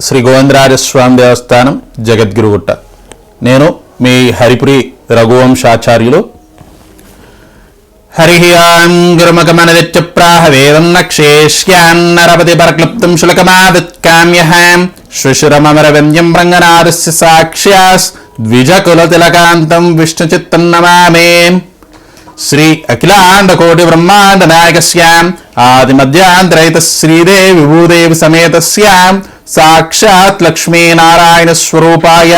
శ్రీ గోవిందరాజస్వామి దేవస్థానం జగద్గురుగుట్ట. నేను మీ హరిపురి రఘువంశాచార్యులు. హరి ఆం గురుమకమనదిత్యప్రాహ వేదం నక్షేష్యాన్నరపతి పరక్లుప్తం శులకమాదిత్కామ్యహాం. శ్రుశురమరవ్యంజం రంగనాథస్య సాక్ష్యాస్. ద్విజకులతిలకాంతం విష్ణుచిత్తం నమామే. శ్రీ అఖిలాండ కోటి బ్రహ్మాండ నాయకస్యాం ఆది మధ్యాంతరైత శ్రీదేవి విభూదేవి సమేతస్యాం సాక్షాత్ లక్ష్మీనారాయణ స్వరూపాయ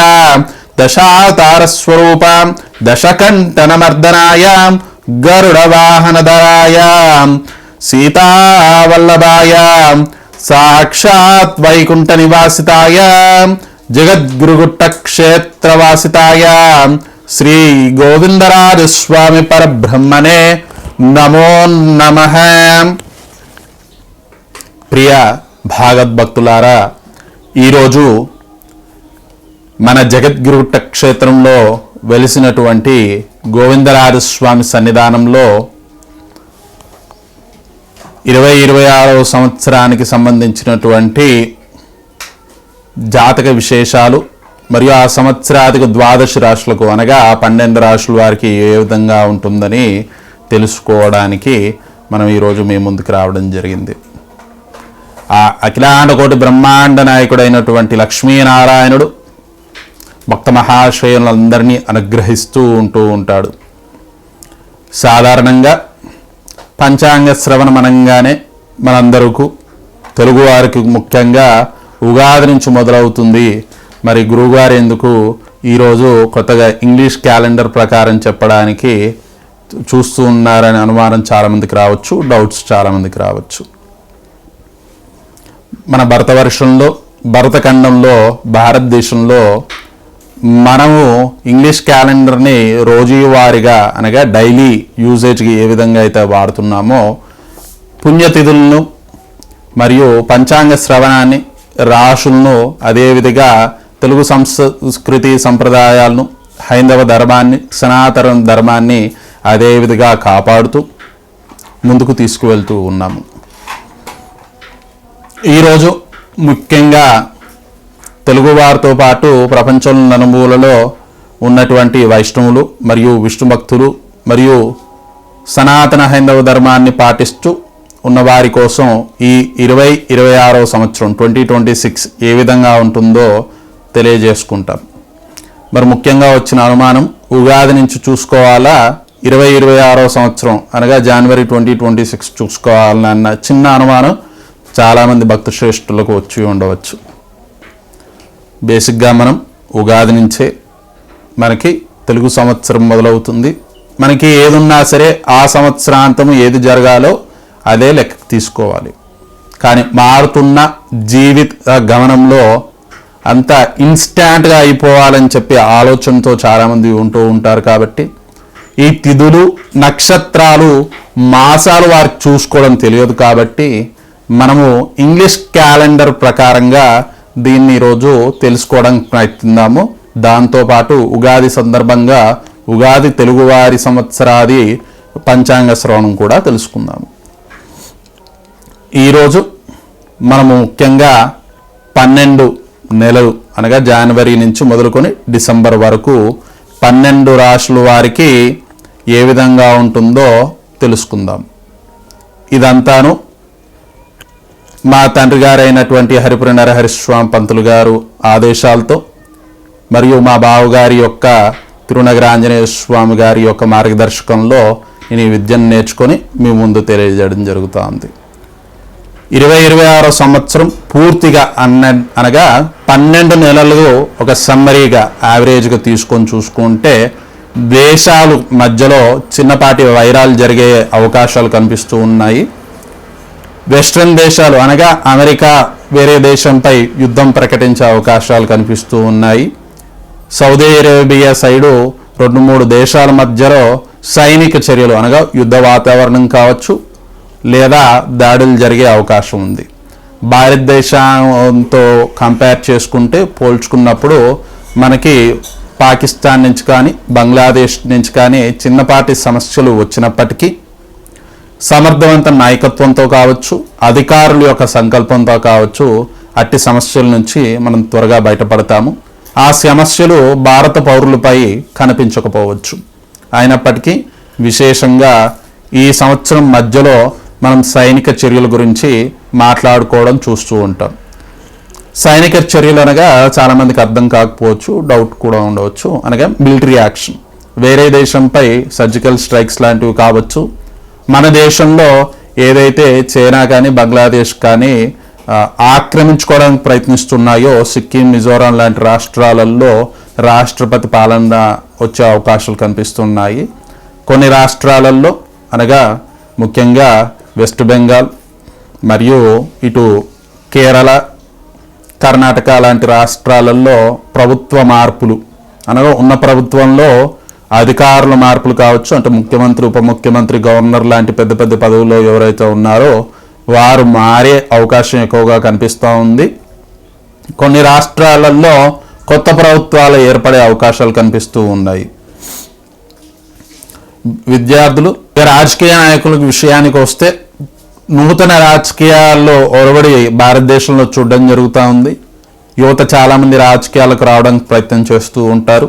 దశావతార స్వరూపాం దశకంఠనమర్దనాయ గరుడ వాహనధరాయ సీతావల్లభాయ సాక్షాత్ వైకుంఠ నివాసితాయ జగద్గురుగుట్ట క్షేత్రవాసితాయ శ్రీ గోవిందరాజస్వామి పరబ్రహ్మనే నమో నమ. ప్రియ భాగవద్భక్తులారా ఈరోజు మన జగద్గురుట్ట క్షేత్రంలో వెలిసినటువంటి గోవిందరాజస్వామి సన్నిధానంలో ఇరవై ఇరవై ఆరవ సంవత్సరానికి సంబంధించినటువంటి జాతక విశేషాలు మరియు ఆ సంవత్సరాధిక ద్వాదశ రాశులకు అనగా పన్నెండు రాశుల వారికి ఏ విధంగా ఉంటుందని తెలుసుకోవడానికి మనం ఈరోజు మీ ముందుకు రావడం జరిగింది. ఆ అఖిలాండకోటి బ్రహ్మాండ నాయకుడైనటువంటి లక్ష్మీనారాయణుడు భక్త మహాశ్రయులందరినీ అనుగ్రహిస్తూ ఉంటూ ఉంటాడు. సాధారణంగా పంచాంగ శ్రవణం అనగానే మనందరకు తెలుగువారికి ముఖ్యంగా ఉగాది నుంచి మొదలవుతుంది మరి గురువుగారు ఎందుకు ఈరోజు కొత్తగా ఇంగ్లీష్ క్యాలెండర్ ప్రకారం చెప్పడానికి చూస్తూ ఉన్నారనే అనుమానం చాలామందికి రావచ్చు డౌట్స్ చాలామందికి రావచ్చు. మన భరత వర్షంలో భరతఖండంలో భారతదేశంలో మనము ఇంగ్లీష్ క్యాలెండర్ని రోజువారీగా అనగా డైలీ యూజేజ్కి ఏ విధంగా అయితే వాడుతున్నామో పుణ్యతిథులను మరియు పంచాంగ శ్రవణాన్ని రాశులను అదేవిధంగా తెలుగు సంస్కృతి సంప్రదాయాలను హైందవ ధర్మాన్ని సనాతన ధర్మాన్ని అదేవిధంగా కాపాడుతూ ముందుకు తీసుకువెళ్తూ ఉన్నాము. ఈరోజు ముఖ్యంగా తెలుగువారితో పాటు ప్రపంచం నలుమూలలో ఉన్నటువంటి వైష్ణవులు మరియు విష్ణు భక్తులు మరియు సనాతన హైందవ ధర్మాన్ని పాటిస్తూ ఉన్నవారి కోసం ఈ ఇరవై ఇరవై ఆరో సంవత్సరం ట్వంటీ ట్వంటీ సిక్స్ ఏ విధంగా ఉంటుందో తెలియజేసుకుంటాం. మరి ముఖ్యంగా వచ్చిన అనుమానం ఉగాది నుంచి చూసుకోవాలా? ఇరవై ఇరవై ఆరో సంవత్సరం అనగా జనవరి ట్వంటీ ట్వంటీ సిక్స్ చూసుకోవాలన్న చిన్న అనుమానం చాలామంది భక్త శ్రేష్ఠులకు వచ్చి ఉండవచ్చు. బేసిక్గా మనం ఉగాది నుంచే మనకి తెలుగు సంవత్సరం మొదలవుతుంది. మనకి ఏదున్నా సరే ఆ సంవత్సరాంతం ఏది జరగాలో అదే లెక్క తీసుకోవాలి. కానీ మారుతున్న జీవిత గమనంలో అంత ఇన్స్టాంట్గా అయిపోవాలని చెప్పి ఆలోచనతో చాలామంది ఉంటూ ఉంటారు కాబట్టి ఈ తిథులు నక్షత్రాలు మాసాలు వారికి చూసుకోవడం తెలియదు కాబట్టి మనము ఇంగ్లీష్ క్యాలెండర్ ప్రకారంగా దీన్ని ఈరోజు తెలుసుకోవడానికి ప్రయత్నిద్దాము. దాంతోపాటు ఉగాది సందర్భంగా ఉగాది తెలుగువారి సంవత్సరాది పంచాంగ శ్రవణం కూడా తెలుసుకుందాము. ఈరోజు మనము ముఖ్యంగా పన్నెండు నెలలు అనగా జనవరి నుంచి మొదలుకొని డిసెంబర్ వరకు పన్నెండు రాశుల వారికి ఏ విధంగా ఉంటుందో తెలుసుకుందాం. ఇదంతాను మా తండ్రి గారైనటువంటి హరిపురి నరహరిస్వామి పంతులు గారు ఆదేశాలతో మరియు మా బావగారి యొక్క తిరునగర ఆంజనేయ స్వామి గారి యొక్క మార్గదర్శకంలో నేను ఈ విద్యను నేర్చుకొని మీ ముందు తెలియజేయడం జరుగుతోంది. ఇరవై ఇరవై ఆరో సంవత్సరం పూర్తిగా అన్న అనగా పన్నెండు నెలలు ఒక సమ్మరీగా యావరేజ్గా తీసుకొని చూసుకుంటే దేశాలు మధ్యలో చిన్నపాటి వైరాలు జరిగే అవకాశాలు కనిపిస్తూ ఉన్నాయి. వెస్ట్రన్ దేశాలు అనగా అమెరికా వేరే దేశంపై యుద్ధం ప్రకటించే అవకాశాలు కనిపిస్తూ ఉన్నాయి. సౌదీ అరేబియా సైడు రెండు మూడు దేశాల మధ్యలో సైనిక చర్యలు అనగా యుద్ధ వాతావరణం కావచ్చు లేదా దాడులు జరిగే అవకాశం ఉంది. భారతదేశంతో కంపేర్ చేసుకుంటే పోల్చుకున్నప్పుడు మనకి పాకిస్తాన్ నుంచి కానీ బంగ్లాదేశ్ నుంచి కానీ చిన్నపాటి సమస్యలు వచ్చినప్పటికీ సమర్థవంత నాయకత్వంతో కావచ్చు అధికారుల యొక్క సంకల్పంతో కావచ్చు అట్టి సమస్యల నుంచి మనం త్వరగా బయటపడతాము. ఆ సమస్యలు భారత పౌరులపై కనిపించకపోవచ్చు. అయినప్పటికీ విశేషంగా ఈ సంవత్సరం మధ్యలో మనం సైనిక చర్యల గురించి మాట్లాడుకోవడం చూస్తూ ఉంటాం. సైనిక చర్యలు అనగా చాలామందికి అర్థం కాకపోవచ్చు డౌట్ కూడా ఉండవచ్చు. అనగా మిలిటరీ యాక్షన్ వేరే దేశంపై సర్జికల్ స్ట్రైక్స్ లాంటివి కావచ్చు. మన దేశంలో ఏదైతే చైనా కానీ బంగ్లాదేశ్ కానీ ఆక్రమించుకోవడానికి ప్రయత్నిస్తున్నాయో సిక్కిం మిజోరాం లాంటి రాష్ట్రాలలో రాష్ట్రపతి పాలన వచ్చే అవకాశాలు కనిపిస్తున్నాయి. కొన్ని రాష్ట్రాలలో అనగా ముఖ్యంగా వెస్ట్ బెంగాల్ మరియు ఇటు కేరళ కర్ణాటక లాంటి రాష్ట్రాలలో ప్రభుత్వ మార్పులు. అనగా ఉన్న ప్రభుత్వంలో అధికారుల మార్పులు కావచ్చు అంటే ముఖ్యమంత్రి ఉప ముఖ్యమంత్రి గవర్నర్ లాంటి పెద్ద పెద్ద పదవుల్లో ఎవరైతే ఉన్నారో వారు మారే అవకాశం ఎక్కువగా కనిపిస్తూ ఉంది. కొన్ని రాష్ట్రాలలో కొత్త ప్రభుత్వాలు ఏర్పడే అవకాశాలు కనిపిస్తూ ఉన్నాయి. విద్యార్థులు రాజకీయ నాయకుల విషయానికి వస్తే నూతన రాజకీయాల్లో ఒరవడి భారతదేశంలో చూడడం జరుగుతూ ఉంది. యువత చాలామంది రాజకీయాలకు రావడానికి ప్రయత్నం చేస్తూ ఉంటారు.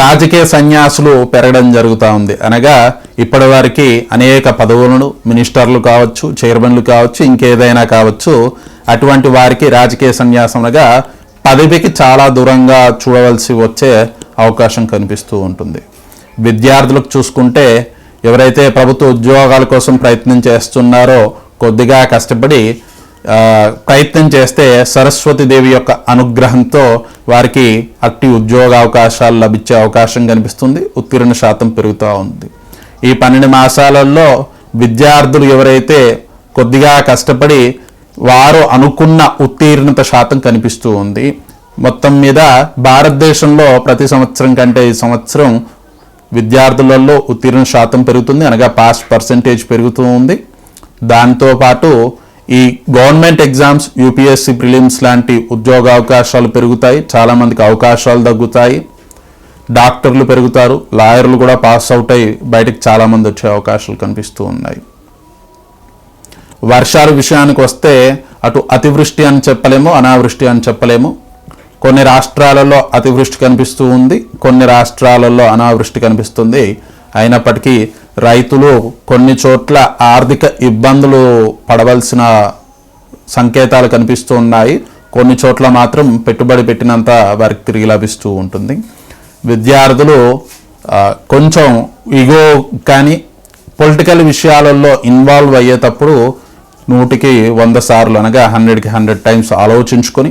రాజకీయ సన్యాసులు పెరగడం జరుగుతూ ఉంది. అనగా ఇప్పటి వారికి అనేక పదవులను మినిస్టర్లు కావచ్చు చైర్మన్లు కావచ్చు ఇంకేదైనా కావచ్చు అటువంటి వారికి రాజకీయ సన్యాసంగా పదవికి చాలా దూరంగా చూడవలసి వచ్చే అవకాశం కనిపిస్తూ ఉంటుంది. విద్యార్థులకు చూసుకుంటే ఎవరైతే ప్రభుత్వ ఉద్యోగాల కోసం ప్రయత్నం చేస్తున్నారో కొద్దిగా కష్టపడి ప్రయత్నం చేస్తే సరస్వతి దేవి యొక్క అనుగ్రహంతో వారికి అట్టి ఉద్యోగ అవకాశాలు లభించే అవకాశం కనిపిస్తుంది. ఉత్తీర్ణ శాతం పెరుగుతూ ఉంది. ఈ పన్నెండు మాసాలలో విద్యార్థులు ఎవరైతే కొద్దిగా కష్టపడి వారు అనుకున్న ఉత్తీర్ణత శాతం కనిపిస్తూ ఉంది. మొత్తం మీద భారతదేశంలో ప్రతి సంవత్సరం కంటే ఈ సంవత్సరం విద్యార్థులలో ఉత్తీర్ణ శాతం పెరుగుతుంది అనగా పాస్ పర్సంటేజ్ పెరుగుతూ ఉంది. దాంతోపాటు ఈ గవర్నమెంట్ ఎగ్జామ్స్ యూపీఎస్సీ ప్రిలిమ్స్ లాంటి ఉద్యోగ అవకాశాలు పెరుగుతాయి చాలామందికి అవకాశాలు తగ్గుతాయి. డాక్టర్లు పెరుగుతారు లాయర్లు కూడా పాస్ అవుట్ అయ్యి బయటకు చాలామంది వచ్చే అవకాశాలు కనిపిస్తూ ఉన్నాయి. వర్షాల విషయానికి వస్తే అటు అతివృష్టి అని చెప్పలేము అనావృష్టి అని చెప్పలేము. కొన్ని రాష్ట్రాలలో అతివృష్టి కనిపిస్తూ ఉంది కొన్ని రాష్ట్రాలలో అనావృష్టి కనిపిస్తుంది. అయినప్పటికీ రైతులు కొన్ని చోట్ల ఆర్థిక ఇబ్బందులు పడవలసిన సంకేతాలు కనిపిస్తూ ఉన్నాయి. కొన్ని చోట్ల మాత్రం పెట్టుబడి పెట్టినంత వారికి తిరిగి లభిస్తూ ఉంటుంది. విద్యార్థులు కొంచెం ఇగో కానీ పొలిటికల్ విషయాలలో ఇన్వాల్వ్ అయ్యేటప్పుడు నూటికి వంద సార్లు అనగా హండ్రెడ్కి హండ్రెడ్ టైమ్స్ ఆలోచించుకొని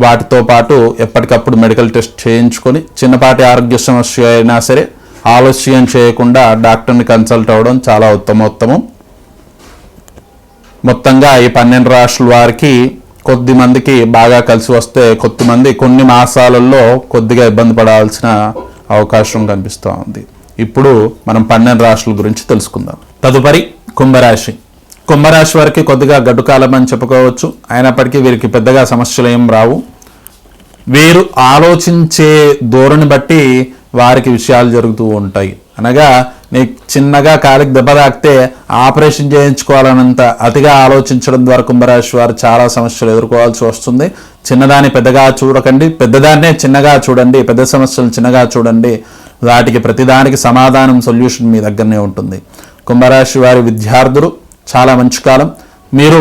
వాటితో పాటు ఎప్పటికప్పుడు మెడికల్ టెస్ట్ చేయించుకొని చిన్నపాటి ఆరోగ్య సమస్య అయినా సరే ఆలస్యం చేయకుండా డాక్టర్ని కన్సల్ట్ అవ్వడం చాలా ఉత్తమోత్తమం. మొత్తంగా ఈ పన్నెండు రాష్ట్రాల వారికి కొద్ది మందికి బాగా కలిసి వస్తే కొద్దిమంది కొన్ని మాసాలలో కొద్దిగా ఇబ్బంది పడాల్సిన అవకాశం కనిపిస్తూ ఉంది. ఇప్పుడు మనం పన్నెండు రాష్ట్రాల గురించి తెలుసుకుందాం. తదుపరి కుంభరాశి. కుంభరాశి వారికి కొద్దిగా గడ్డుకాలం అని చెప్పుకోవచ్చు. అయినప్పటికీ వీరికి పెద్దగా సమస్యలు ఏం రావు. వీరు ఆలోచించే ధోరణి బట్టి వారికి విషయాలు జరుగుతూ ఉంటాయి. అనగా నీకు చిన్నగా కాలికి దెబ్బ తాకితే ఆపరేషన్ చేయించుకోవాలన్నంత అతిగా ఆలోచించడం ద్వారా కుంభరాశి వారు చాలా సమస్యలు ఎదుర్కోవాల్సి వస్తుంది. చిన్నదాన్ని పెద్దగా చూడకండి. పెద్దదాన్నే చిన్నగా చూడండి. పెద్ద సమస్యలు చిన్నగా చూడండి. వాటికి ప్రతిదానికి సమాధానం సొల్యూషన్ మీ దగ్గరనే ఉంటుంది. కుంభరాశి వారి విద్యార్థులు చాలా మంచి కాలం. మీరు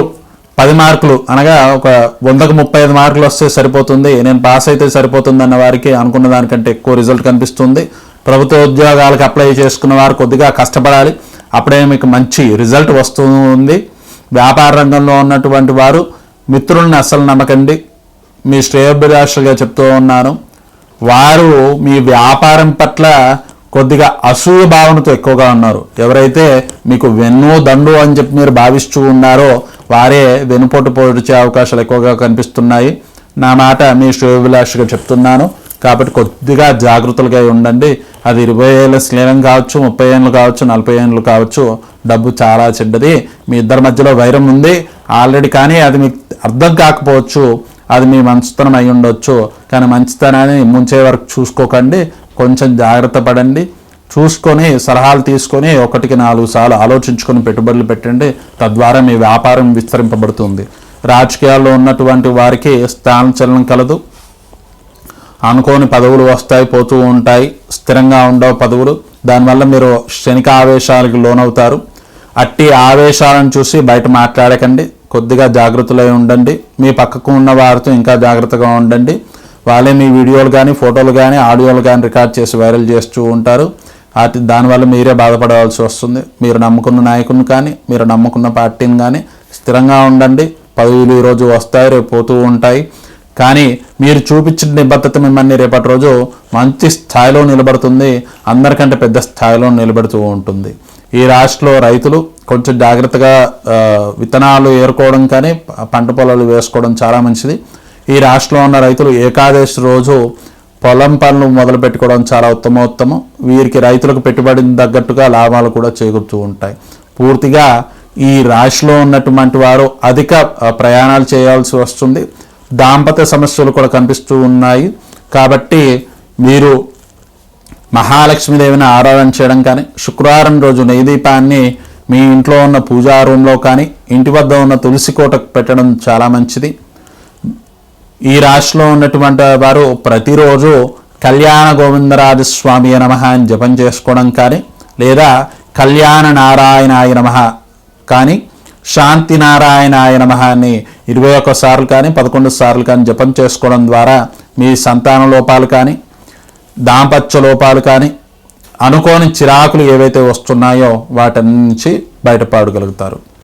పది మార్కులు అనగా ఒక వందకు ముప్పై ఐదు మార్కులు వస్తే సరిపోతుంది. నేను పాస్ అయితే సరిపోతుంది అన్న వారికి అనుకున్న దానికంటే ఎక్కువ రిజల్ట్ కనిపిస్తుంది. ప్రభుత్వ ఉద్యోగాలకు అప్లై చేసుకున్న వారు కొద్దిగా కష్టపడాలి. అప్పుడే మీకు మంచి రిజల్ట్ వస్తుంది. వ్యాపార రంగంలో ఉన్నటువంటి వారు మిత్రుల్ని అస్సలు నమ్మకండి. మీ శ్రేయోభిలాషులుగా చెప్తూ ఉన్నాను. వారు మీ వ్యాపారం పట్ల కొద్దిగా అసూయ భావనతో ఎక్కువగా ఉన్నారు. ఎవరైతే మీకు వెన్ను దండు అని చెప్పి మీరు భావిస్తూ ఉన్నారో వారే వెనుపోటు పొడిచే అవకాశాలు ఎక్కువగా కనిపిస్తున్నాయి. నా మాట మీ శ్రేయోభిలాషిగా చెప్తున్నాను. కాబట్టి కొద్దిగా జాగ్రత్తలుగా ఉండండి. అది ఇరవై ఏళ్ళ స్నేహం కావచ్చు ముప్పై ఏళ్ళు కావచ్చు నలభై ఏళ్ళు కావచ్చు డబ్బు చాలా చెడ్డది. మీ ఇద్దరి మధ్యలో వైరం ఉంది. ఆల్రెడీ కానీ అది మీకు అర్థం కాకపోవచ్చు. అది మీ మంచితనం అయి ఉండొచ్చు. కానీ మంచితనాన్ని ముంచే వరకు చూసుకోకండి. కొంచెం జాగ్రత్త పడండి. చూసుకొని సలహాలు తీసుకొని ఒకటికి నాలుగు సార్లు ఆలోచించుకొని పెట్టుబడులు పెట్టండి. తద్వారా మీ వ్యాపారం విస్తరింపబడుతుంది. రాజకీయాల్లో ఉన్నటువంటి వారికి స్థానచలనం కలదు. అనుకోని పదవులు వస్తాయి పోతూ ఉంటాయి. స్థిరంగా ఉండవు పదవులు. దానివల్ల మీరు క్షణిక ఆవేశాలకు లోనవుతారు. అట్టి ఆవేశాలను చూసి బయట మాట్లాడకండి. కొద్దిగా జాగ్రత్తలై ఉండండి. మీ పక్కకు ఉన్న వారితో ఇంకా జాగ్రత్తగా ఉండండి. వాళ్ళే మీ వీడియోలు కానీ ఫోటోలు కానీ ఆడియోలు కానీ రికార్డ్ చేసి వైరల్ చేస్తూ ఉంటారు. వాటి దానివల్ల మీరే బాధపడవలసి వస్తుంది. మీరు నమ్ముకున్న నాయకుని కానీ మీరు నమ్ముకున్న పార్టీని కానీ స్థిరంగా ఉండండి. పదవులు ఈరోజు వస్తాయి రేపు పోతూ ఉంటాయి. కానీ మీరు చూపించిన నిబద్ధత మిమ్మల్ని రేపటి రోజు మంచి స్థాయిలో నిలబడుతుంది. అందరికంటే పెద్ద స్థాయిలో నిలబడుతూ ఉంటుంది. ఈ రాష్ట్రంలో రైతులు కొంచెం జాగ్రత్తగా విత్తనాలు ఏరుకోవడం కానీ పంట పొలాలు వేసుకోవడం చాలా మంచిది. ఈ రాష్ట్రంలో ఉన్న రైతులు ఏకాదశి రోజు పొలం పనులు మొదలు పెట్టుకోవడం చాలా ఉత్తమోత్తమం. వీరికి రైతులకు పెట్టుబడికి తగ్గట్టుగా లాభాలు కూడా చేకూరుతూ ఉంటాయి. పూర్తిగా ఈ రాశిలో ఉన్నటువంటి వారు అధిక ప్రయాణాలు చేయాల్సి వస్తుంది. దాంపత్య సమస్యలు కూడా కనిపిస్తూ ఉన్నాయి. కాబట్టి మీరు మహాలక్ష్మీదేవిని ఆరాధన చేయడం కానీ శుక్రవారం రోజు నెయ్యి దీపాన్ని మీ ఇంట్లో ఉన్న పూజా రూమ్లో కానీ ఇంటి వద్ద ఉన్న తులసి కోటకు పెట్టడం చాలా మంచిది. ఈ రాశిలో ఉన్నటువంటి వారు ప్రతిరోజు కళ్యాణ గోవిందరాజ స్వామి నమ అని జపం చేసుకోవడం కానీ లేదా కళ్యాణ నారాయణాయ నమ కానీ శాంతి నారాయణాయ నమ అని ఇరవై ఒక్క సార్లు కానీ పదకొండు సార్లు కానీ జపం చేసుకోవడం ద్వారా మీ సంతాన లోపాలు కానీ దాంపత్య లోపాలు కానీ అనుకోని చిరాకులు ఏవైతే వస్తున్నాయో వాటి నుంచి బయటపడగలుగుతారు.